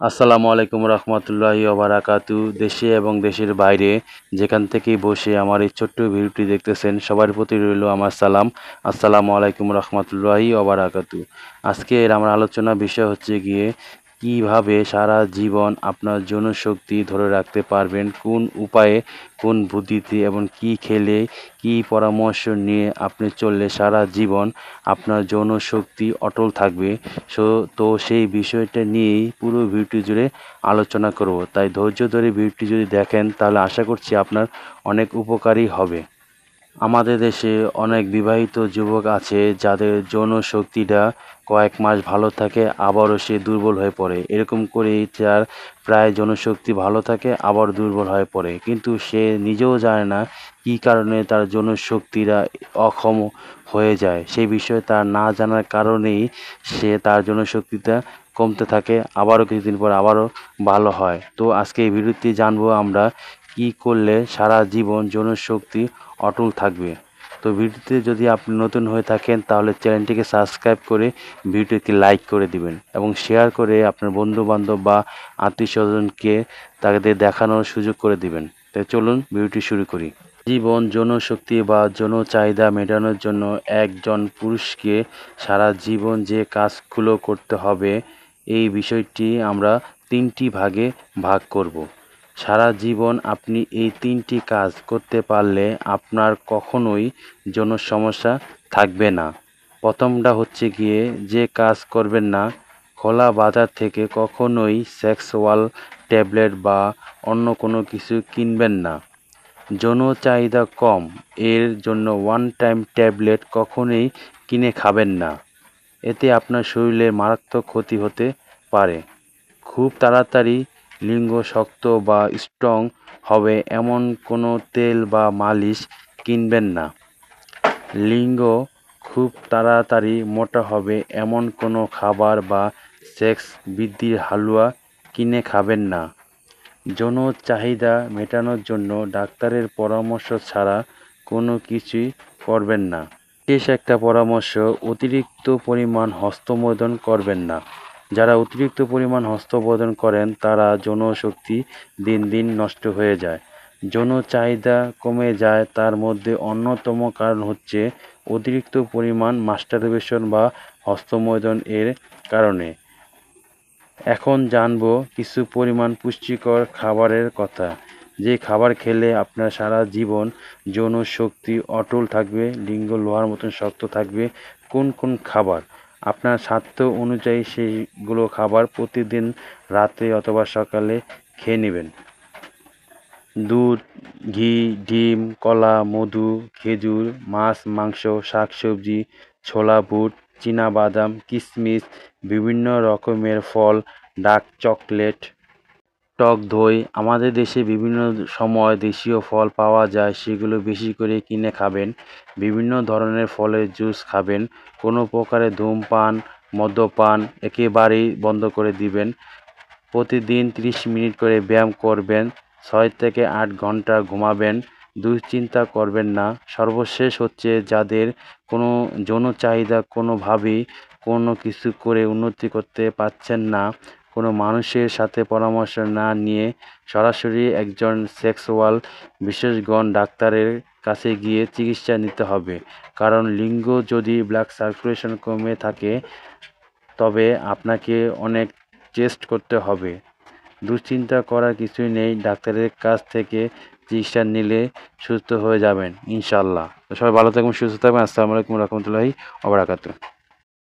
আসসালামু আলাইকুম রহমতুল্লাহি ওবারাকাতু দেশে এবং দেশের বাইরে যেখান থেকে বসে আমার এই ছোট্ট ভিডিওটি দেখতেছেন, সবার প্রতি রইল আমার সালাম। আসসালামু আলাইকুম রহমতুল্লাহি ওবারাকাতু আজকের আমার আলোচনা বিষয় হচ্ছে গিয়ে কীভাবে সারা জীবন আপনার জনশক্তি ধরে রাখতে পারবেন? কোন উপায়ে, কোন বুদ্ধিতে এবং কি খেলে, কি পরামর্শ নিয়ে আপনি চললে সারা জীবন আপনার জনশক্তি অটল থাকবে? সো, তো সেই বিষয়টা নিয়েই পুরো ভিডিওটি জুড়ে আলোচনা করব। তাই ধৈর্য ধরে ভিডিওটি যদি দেখেন, তাহলে আশা করছি আপনার অনেক উপকারী হবে। আমাদের দেশে অনেক বিবাহিত যুবক আছে যাদের যৌন শক্তিটা কয়েক মাস ভালো থাকে, আবারও সে দুর্বল হয়ে পড়ে। এরকম করেই তার প্রায় জনশক্তি ভালো থাকে, আবার দুর্বল হয়ে পড়ে। কিন্তু সে নিজেও জানে না কী কারণে তার জনশক্তিরা অক্ষম হয়ে যায়। সেই বিষয়ে তার না জানার কারণেই সে তার জনশক্তিটা কমতে থাকে, আবারও কিছুদিন পর আবারও ভালো হয়। তো আজকে এই ভিডিওতে জানব আমরা কি করলে সারা জীবন জনশক্তি অটল থাকবে। তো ভিডিওতে যদি আপনি নতুন হয়ে থাকেন, তাহলে চ্যানেলটিকে সাবস্ক্রাইব করে ভিডিওটি লাইক করে দিবেন এবং শেয়ার করে আপনার বন্ধু বান্ধব বা আত্মীয় স্বজনকে তাদের দেখানোর সুযোগ করে দিবেন। তাই চলুন ভিডিওটি শুরু করি। জীবন, জনশক্তি বা জন চাহিদা মেটানোর জন্য একজন পুরুষকে সারা জীবন যে কাজগুলো করতে হবে, এই বিষয়টি আমরা তিনটি ভাগে ভাগ করব। সারা জীবন আপনি এই তিনটি কাজ করতে পারলে আপনার কখনোই যৌন সমস্যা থাকবে না। প্রথমটা হচ্ছে গিয়ে যে কাজ করবেন না, খোলা বাজার থেকে কখনোই সেক্সুয়াল ট্যাবলেট বা অন্য কোনো কিছু কিনবেন না। যৌন চাহিদা কম, এর জন্য ওয়ান টাইম ট্যাবলেট কখনোই কিনে খাবেন না। এতে আপনার শরীরে মারাত্মক ক্ষতি হতে পারে। খুব তাড়াতাড়ি লিঙ্গ শক্ত বা স্ট্রং হবে এমন কোনো তেল বা মালিশ কিনবেন না। লিঙ্গ খুব তাড়াতাড়ি মোটা হবে এমন কোনো খাবার বা সেক্স বৃদ্ধির হালুয়া কিনে খাবেন না। যৌন চাহিদা মেটানোর জন্য ডাক্তারের পরামর্শ ছাড়া কোনো কিছুই করবেন না। শেষ একটা পরামর্শ, অতিরিক্ত পরিমাণ হস্তমোদন করবেন না। যারা অতিরিক্ত পরিমাণ হস্তবোধন করেন, তারা যৌনশক্তি দিন দিন নষ্ট হয়ে যায়। যৌন চাহিদা কমে যায়, তার মধ্যে অন্যতম কারণ হচ্ছে অতিরিক্ত পরিমাণ মাস্টারবেশন বা হস্তমৈদন এর কারণে। এখন জানব কিছু পরিমাণ পুষ্টিকর খাবারের কথা। যে খাবার খেলে আপনার সারা জীবন যৌন শক্তি অটল থাকবে, লিঙ্গ লোহার মতন শক্ত থাকবে। কোন কোন খাবার? আপনার স্বাস্থ্য অনুযায়ী সেইগুলো খাবার প্রতিদিন রাতে অথবা সকালে খেয়ে নেবেন। দুধ, ঘি, ডিম, কলা, মধু, খেজুর, মাছ, মাংস, শাকসবজি, ছোলা, বুট বাদাম কিশমিশ বিভিন্ন রকমের ফল ডার্ক চকলেট টক দই। আমাদের দেশে বিভিন্ন সময় দেশীয় ফল পাওয়া যায়, সেগুলো বেশি করে কিনে খাবেন। বিভিন্ন ধরনের ফলের জুস খাবেন। কোনো প্রকারে ধূমপান, মদ্যপান একেবারেই বন্ধ করে দিবেন। প্রতিদিন ত্রিশ মিনিট করে ব্যায়াম করবেন। ছয় থেকে আট ঘণ্টা ঘুমাবেন। দুশ্চিন্তা করবেন না। সর্বশেষ হচ্ছে যাদের কোনো যৌন চাহিদা কোনোভাবেই কোনো কিছু করে উন্নতি করতে পারছেন না কোনো মানুষের সাথে পরামর্শ না নিয়ে সরাসরি একজন সেক্সুয়াল বিশেষজ্ঞ ডাক্তারের কাছে গিয়ে চিকিৎসা নিতে হবে। কারণ লিঙ্গ যদি ব্লাড সার্কুলেশন কমে থাকে, তবে আপনাকে অনেক টেস্ট করতে হবে। দুশ্চিন্তা করার কিছুই নেই, ডাক্তারের কাছ থেকে চিকিৎসা নিলে সুস্থ হয়ে যাবেন ইনশাল্লাহ তো সবাই ভালো থাকবেন সুস্থ থাকবেন আসসালামু আলাইকুম রহমতুল্লাহি ওবরাকাতু